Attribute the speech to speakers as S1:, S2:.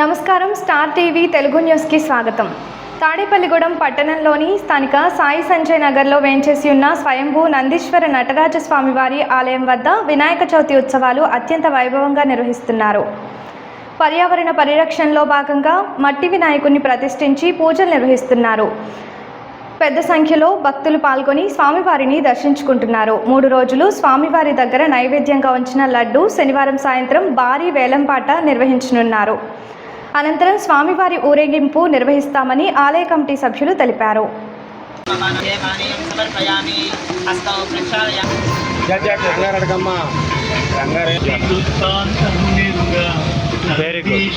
S1: నమస్కారం. Star TV Telugu న్యూస్కి స్వాగతం. తాడేపల్లిగూడెం పట్టణంలోని స్థానిక సాయి సంజయ్ నగర్లో వేంచేసి ఉన్న స్వయంభూ నందీశ్వర నటరాజ స్వామివారి ఆలయం వద్ద వినాయక చవితి ఉత్సవాలు అత్యంత వైభవంగా నిర్వహిస్తున్నారు. పర్యావరణ పరిరక్షణలో భాగంగా మట్టి వినాయకుడిని ప్రతిష్ఠించి పూజలు నిర్వహిస్తున్నారు. పెద్ద సంఖ్యలో భక్తులు పాల్గొని స్వామివారిని దర్శించుకుంటున్నారు. మూడు రోజులు స్వామివారి దగ్గర నైవేద్యంగా ఉంచిన లడ్డు శనివారం సాయంత్రం భారీ వేలంపాట నిర్వహించనున్నారు. అనంతరం స్వామివారి ఊరేగింపు నిర్వహిస్తామని ఆలయ కమిటీ సభ్యులు తెలిపారు
S2: వెరీ గుడ్